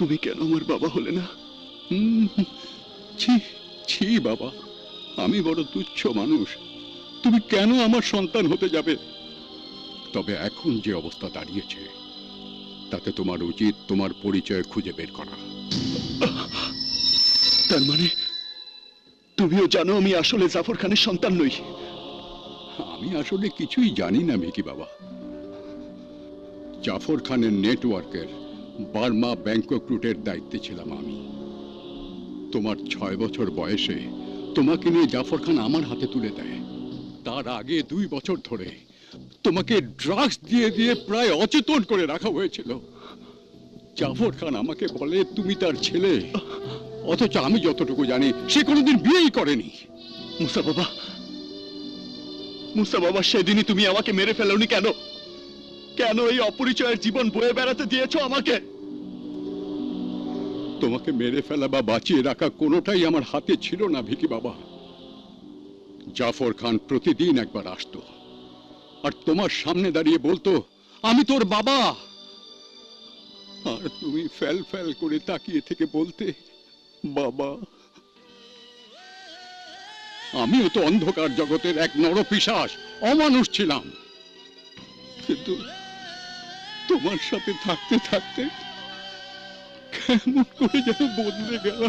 তুমি কেন আমার বাবা হলে না? ছি ছি বাবা, আমি বড় তুচ্ছ মানুষ। তুমি কেন আমার সন্তান হতে যাবে? তবে এখন যে অবস্থা দাঁড়িয়েছে, তাতে তোমার উচিত তোমার পরিচয় খুঁজে বের করা। তার মানে তুমিও জানো আমি আসলে জাফর খানের সন্তান নই? আমি আসলে কিছুই জানি না মেকি বাবা। জাফর খানের নেটওয়ার্কের বার্মা ব্যাংকক রুটের দায়িত্বে ছিলাম আমি। তোমার ছয় বছর বয়সে তোমাকে নিয়ে জাফর খান আমার হাতে তুলে দেয়। তার আগে দুই বছর ধরে তোমাকে ড্রাগস দিয়ে দিয়ে প্রায় অচেতন করে রাখা হয়েছিল। জাফর খান আমাকে বলে, তুমি তার ছেলে। অথচ আমি যতটুকু জানি, সে কোনোদিন বিয়েই করেনি। মুসা বাবা মুসা বাবা, সেদিনই তুমি আমাকে মেরে ফেলোনি কেন? কেন এই অপরিচয়ের জীবন বয়ে বেড়াতে দিয়েছ আমাকে? তোমাকে মেরে ফেলা বা বাঁচিয়ে রাখা কোনোটাই আমার হাতে ছিল না, ভিকি বাবা। জাফর খান প্রতিদিন একবার আসতো। আর তোমার সামনে দাঁড়িয়ে বলতো, আমি তোর বাবা। আর তুমি ফেল ফেল করে তাকিয়ে থেকে বলতে, বাবা। আমিও তো অন্ধকার জগতের এক নরপিশাস অমানুষ ছিলাম। কিন্তু তোমার সাথে থাকতে থাকতে কেমন করে যেন বদলে গেল।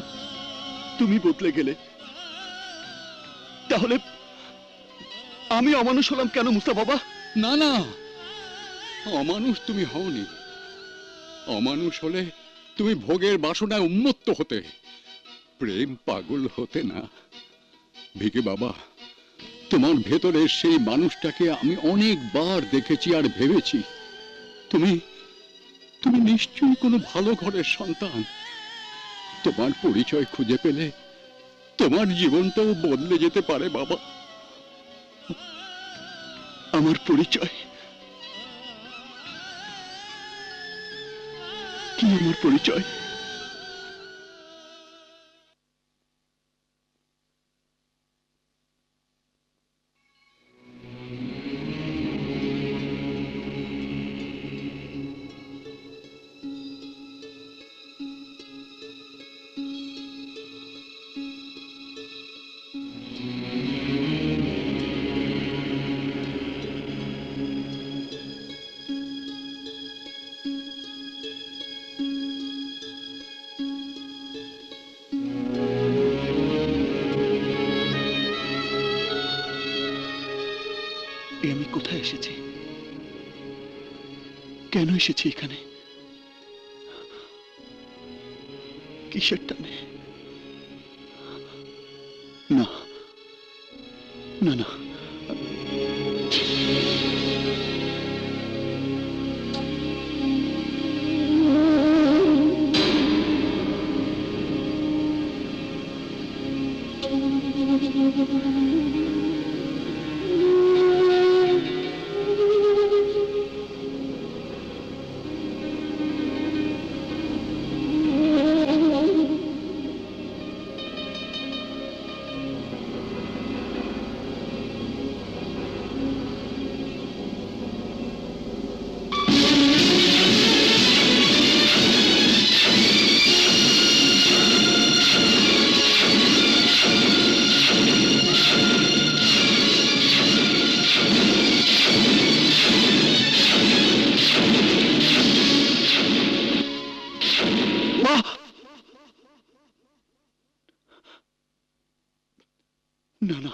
তুমি বদলে গেলে। তাহলে আমি অমানুষ হলাম কেন মুসা বাবা? না না। অমানুষ তুমি হওনি। অমানুষ হলে তুমি ভোগের বাসনায় উন্মত্ত হতে। প্রেম পাগল হতে না। ভিকে বাবা, তোমার ভেতরের সেই মানুষটাকে আমি অনেকবার দেখেছি আর ভেবেছি। তুমি তুমি নিশ্চয়ই কোনো ভালো ঘরের সন্তান। তোমার পরিচয় খুঁজে পেলে তোমার জীবনটাও বদলে যেতে পারে, বাবা। আমার পরিচয়। কি আমার পরিচয়? এসেছি এখানে। কিসের টানে? না। না না। মা না না।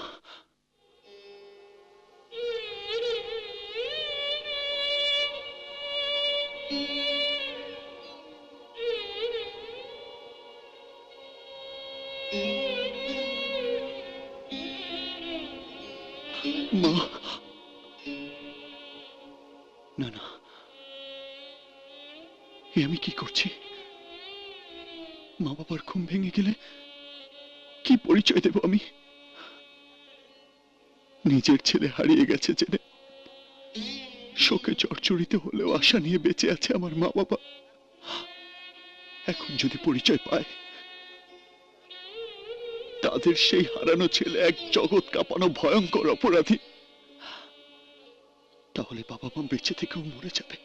মা। না না। এ আমি কি করছি? মা বাবার ঘুম ভেঙে গেলে কি পরিচয় দেব আমি? নিজের ছেলে হারিয়ে গেছে জেনে। শোকে চড়চড়িত হলেও আশা নিয়ে বেঁচে আছে আমার মা বাবা এখন যদি পরিচয় পায়, তাদের সেই হারানো ছেলে এক জগৎ কাঁপানো ভয়ঙ্কর অপরাধী। তাহলে বাবা মা বেঁচে থেকেও মরে যাবে।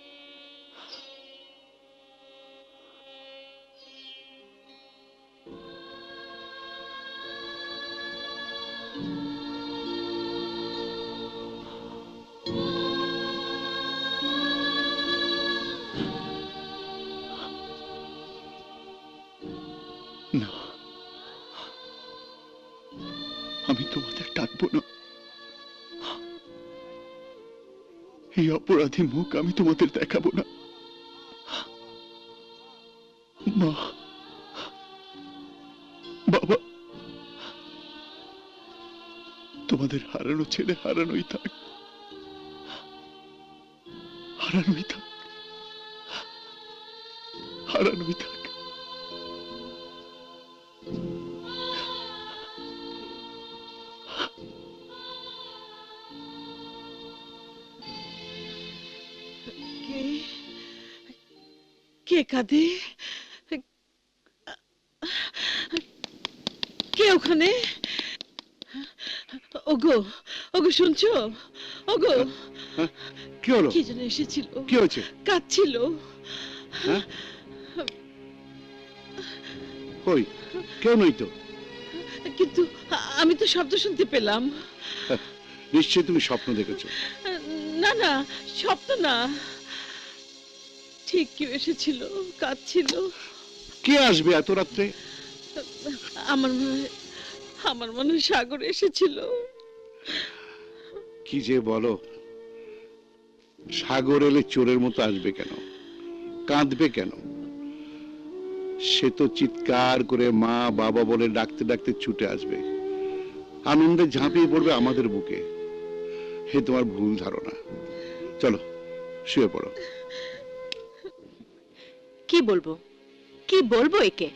আমি তোমাদের ডাকবো না। এই অপরাধী মুখ আমি তোমাদের দেখাবো না। মা, বাবা, তোমাদের হারানো ছেলে হারানোই থাক। হারানোই থাক। হারানোই থাক। কাঁদে? কে ওখানে? ওগো ওগো শুনছো? ওগো কি হলো? কি যেন এসেছিল? কি হয়েছে? কাঁদছিল। হ্যাঁ? কই? কেউ নই তো? কিন্তু আমি তো শব্দ শুনতে পেলাম। নিশ্চয়ই তুমি স্বপ্ন দেখেছ। না না স্বপ্ন না। ঠিক কেউ এসেছিল কাঁদছিল। কে আসবে এত রাত্রে? আমার মনে হয় আমার মনে হয় সাগর এসেছিল। কি যে বলো সাগর এলে চোরের মতো আসবে কেন? কাঁদবে কেন? সে তো চিৎকার করে মা বাবা বলে ডাকতে ডাকতে ছুটে আসবে। আনন্দে ঝাঁপিয়ে পড়বে আমাদের বুকে। হে তোমার ভুল ধারণা। চলো শুয়ে পড়ো। কি বলব? কি বলব একে?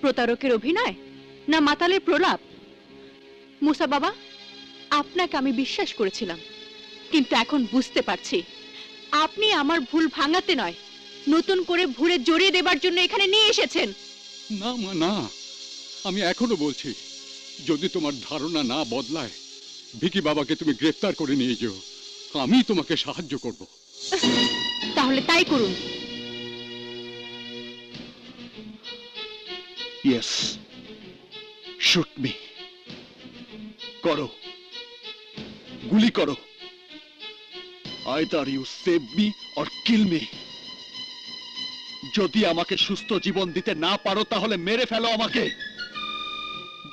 প্রতারকের অভিনয় না মাতালের প্রলাপ? মুসা বাবা আপনাকে আমি বিশ্বাস করেছিলাম কিন্তু এখন বুঝতে পারছি আপনি আমার ভুল ভাঙাতে নয় নতুন করে ভুলে জড়িয়ে দেবার জন্য এখানে নিয়ে এসেছেন। না মা না আমি এখনও বলছি যদি তোমার ধারণা না বদলায় ভিকি বাবাকে তুমি গ্রেফতার করে নিয়ে যেও আমি তোমাকে সাহায্য করব। তাহলে তাই করুন। ইয়েস শুট মি করো গুলি করো either you save me or kill me যদি আমাকে সুস্থ জীবন দিতে না পারো তাহলে মেরে ফেলো আমাকে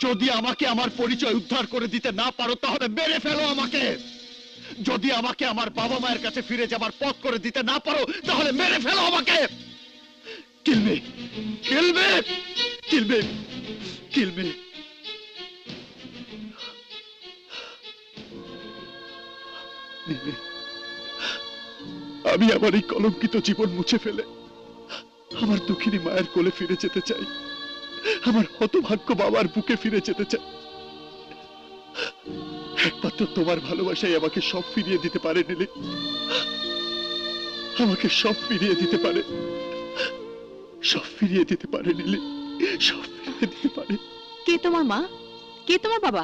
যদি আমাকে আমার পরিচয় উদ্ধার করে দিতে না পারো তাহলে মেরে ফেলো আমাকে যদি আমাকে আমার বাবা মায়ের কাছে ফিরে যাবার পথ করে দিতে না পারো তাহলে মেরে ফেলো আমাকে kill me kill me kill me kill me আমি আমার এই কলঙ্কিত জীবন মুছে ফেলে আমার দুঃখিনী মায়ের কোলে ফিরে যেতে চাই। আমার হতভাগ্য বাবার বুকে ফিরে যেতে চাই। একমাত্র তোমার ভালোবাসাই আমাকে সব ফিরিয়ে দিতে পারে, নিলে। আমাকে সব ফিরিয়ে দিতে পারে। সব ফিরিয়ে দিতে পারে নিলে সব ফিরিয়ে দিতে পারে। কে তোমার মা? কে তোমার বাবা?